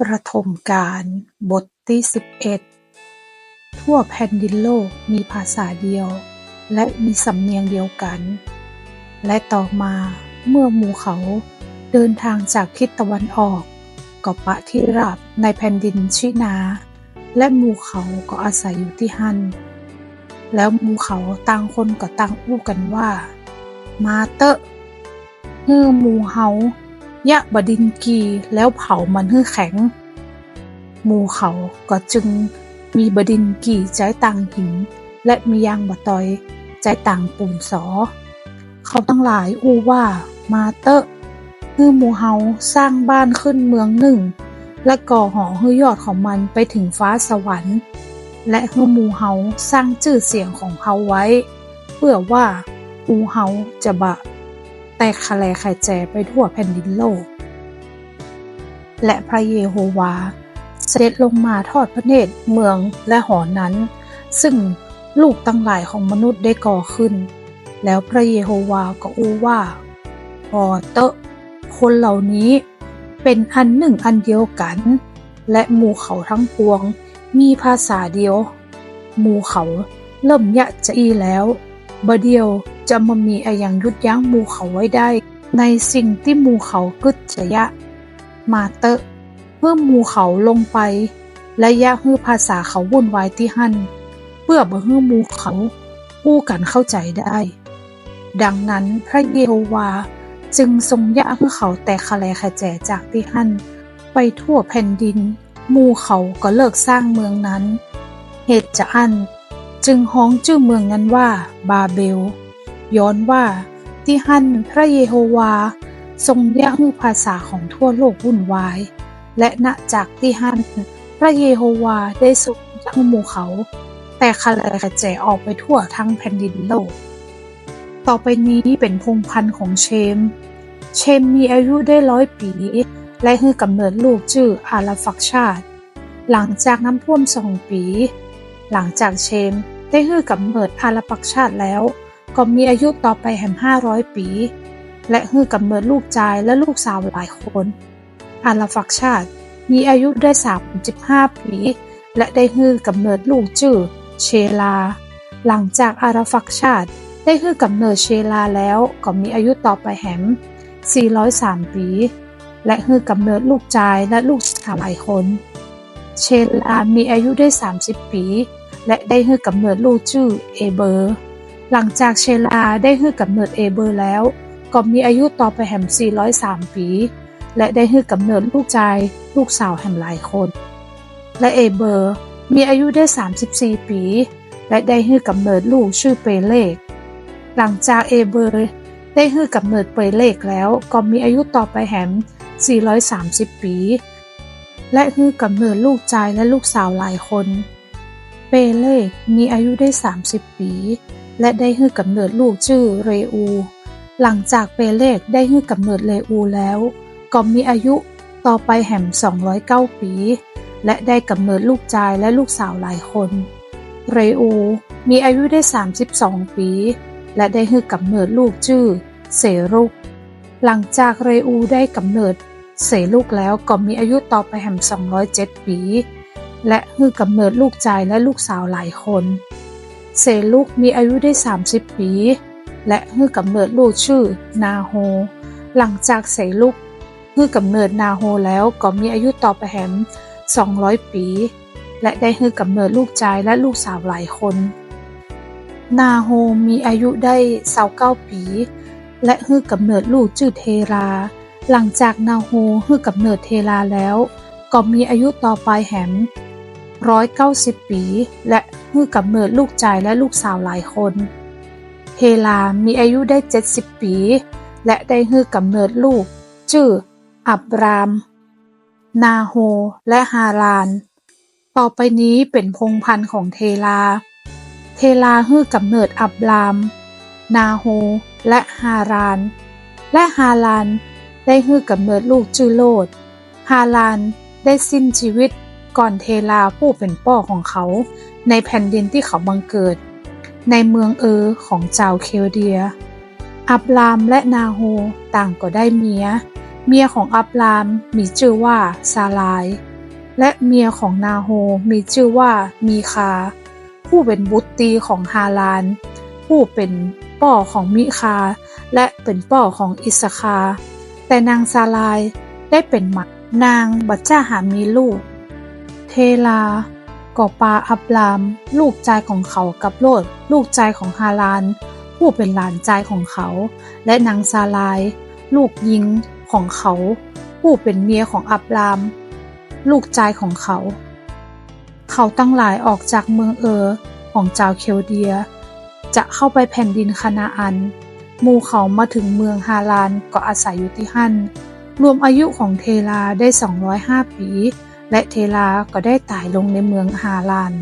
ประถมกาล บทที่สิบเอ็ด ทั่วแผ่นดินโลกมีภาษาเดียว และมีสำเนียงเดียวกัน และต่อมาเมื่อหมู่เขาเดินทางจากทิศตะวันออกก็ปะที่ราบในแผ่นดินชินา และหมู่เขาก็อาศัยอยู่ที่หัน แล้วหมู่เขาต่างคนก็ต่างอู้กันว่า มาเตอะเฮือหมู่เฮา ยะบดินกีแล้วเผามันให้แข็ง หมู่เขาก็จึงมีบดินกีใจต่างหิน และมียางบะตอยใจต่างปุ่มสอ เขาทั้งหลายอู้ว่ามาเตอะฮือหมู่เฮาสร้างบ้านขึ้นเมืองหนึ่ง และก่อหอฮือยอดของมันไปถึงฟ้าสวรรค์ และฮือหมู่เฮาสร้างชื่อเสียงของเขาไว้ เพื่อว่าหมู่เฮาจะบะ แตกคะแลไข่แจไปทั่วแผ่นดินโลก และพระเยโฮวาเสด็จลงมาทอดพระเนตรเมืองและหอนั้น ซึ่งลูกตั้งหลายของมนุษย์ได้ก่อขึ้น แล้วพระเยโฮวาก็อู้ว่าพอเตอะคนเหล่านี้เป็นอันหนึ่งอันเดียวกัน และหมู่เขาทั้งปวงมีภาษาเดียว หมู่เขาเริ่มยะจะอีแล้วบเดียว จะมามีอะอย่างยุดยั้งหมู่เขาไว้ได้ ในสิ่งที่หมู่เขากึดจะยะ มาเตะเมื่อหมู่เขาลงไป และยะฮือภาษาเขาวุ่นวายที่หั่นเพื่อบ่ฮือหมู่เขาอู้กันเข้าใจได้ ดังนั้นพระเยโฮวาจึงทรงยะฮือเขาแต่คะแลขะแจจากที่หั่นไปทั่วแผ่นดินหมู่เขาก็เลิกสร้างเมืองนั้น เหตุจะอัน จึงฮ้องชื่อเมืองนั้นว่าบาเบล ย้อนว่าที่หันพระเยโฮวา ทรงยะฮือภาษาของทั่วโลกวุ่นวาย และณจากที่หันพระเยโฮวาได้ทรงยะฮือหมู่เขา แต่คะแลกระแจออกไปทั่วทั้งแผ่นดินโลก ต่อไปนี้เป็นพงพันธุ์ของเชม เชมมีอายุได้ร้อยปี และฮือกำเนิดลูกชื่ออาราฟักชาติ หลังจากน้ำท่วมสองปี หลังจากเชมได้ฮือกำเนิดอาราปักชาติแล้ว ก็มีอายุต่อไปแห่งห้าร้อยปี และฮือกำเนิดลูกชายและลูกสาวหลายคนอาราฟักชาติมีอายุได้สามสิบห้าปี และได้ฮือกำเนิดลูกชื่อเชลา หลังจากอาราฟักชาติได้ฮือกำเนิดเชลาแล้วก็มีอายุต่อไปแหม403 ปี และฮือกำเนิดลูกชายและลูกสาวหลายคน เชลามีอายุได้ 30 ปี และได้ฮือกำเนิดลูกชื่อเอเบอร์ หลังจากเชลาได้ฮือกำเนิดเอเบอร์แล้ว ก็มีอายุต่อไปแหม403 ปี และได้ฮือกำเนิดลูกชายลูกสาวแหมหลายคน และเอเบอร์มีอายุได้ 34 ปี และได้ฮือกำเนิดลูกชื่อเปเลก หลังจากเอเบอร์ได้ฮือกำเนิดเปเลกแล้วก็มีอายุต่อไปแหม430 ปี และฮือกำเนิดลูกชายและลูกสาวหลายคน เปเลกมีอายุได้ 30 ปี และได้ฮือกำเนิดลูกชื่อเรอู หลังจากเปเลกได้ฮือกำเนิดเรอูแล้วก็มีอายุต่อไปแหม209 ปี และได้กำเนิดลูกชายและลูกสาวหลายคน เรอูมีอายุได้ 32 ปี และได้ฮือกำเนิดลูกชื่อเสรุก หลังจากเรอูได้กำเนิดเสลุกแล้วก็มีอายุต่อไปแหม207 ปี และฮือกำเนิดลูกชายและลูกสาวหลายคน เสลุกมีอายุได้ 30 ปี และฮือกำเนิดลูกชื่อนาโฮ หลังจากเสลุกฮือกำเนิดนาโฮแล้วก็มีอายุต่อไปแหม200 ปี และได้ฮือกำเนิดลูกชายและลูกสาวหลายคน นาโฮมีอายุได้29ปี และฮือกำเนิดลูกชื่อเทรา หลังจากนาโฮฮือกำเนิดเทราแล้ว ก็มีอายุต่อไปแหม 190 ปี และฮือกำเนิดลูกชายและลูกสาวหลายคนเทรามีอายุได้ 70 ปี และได้ฮือกำเนิดลูก ชื่อ อับราม นาโฮ และฮาราน ต่อไปนี้เป็นพงพันธุ์ของเทลา เทลาฮือกำเนิดอับราม นาโฮ และฮาราน และฮารานได้ฮือกำเนิดลูกชื่อโลดฮารานได้สิ้นชีวิต ก่อนเทลาผู้เป็นป่อของเขา ในแผ่นดินที่เขาบังเกิด ในเมืองเออของเจ้าเคลเดีย อับรามและนาโฮต่างก็ได้เมีย เมียของอับรามมีชื่อว่าซาลาย และเมียของนาโฮมีชื่อว่ามีคา ผู้เป็นบุตรีของฮาลาน ผู้เป็นป่อของมิคา และเป็นป่อของอิสคา แต่นางซาลายได้เป็นหมักนางบัจจ้าหามีลูก เทลาก่อปาอับราม ลูกใจของเขากับโลดลูกใจของฮาลาน ผู้เป็นหลานใจของเขา และนางซาลาย ลูกยิงของเขา ผู้เป็นเมียของอับราม ลูกใจของเขา เขาตั้งหลายออกจากเมืองเออของเจ้าเคลเดีย จะเข้าไปแผ่นดินคานาอันหมู่เขามาถึงเมืองฮาลานก็อาศัยอยู่ที่หั่นรวมอายุของเทลาได้ 205 ปี และเทลาก็ได้ตายลงในเมืองฮาลาน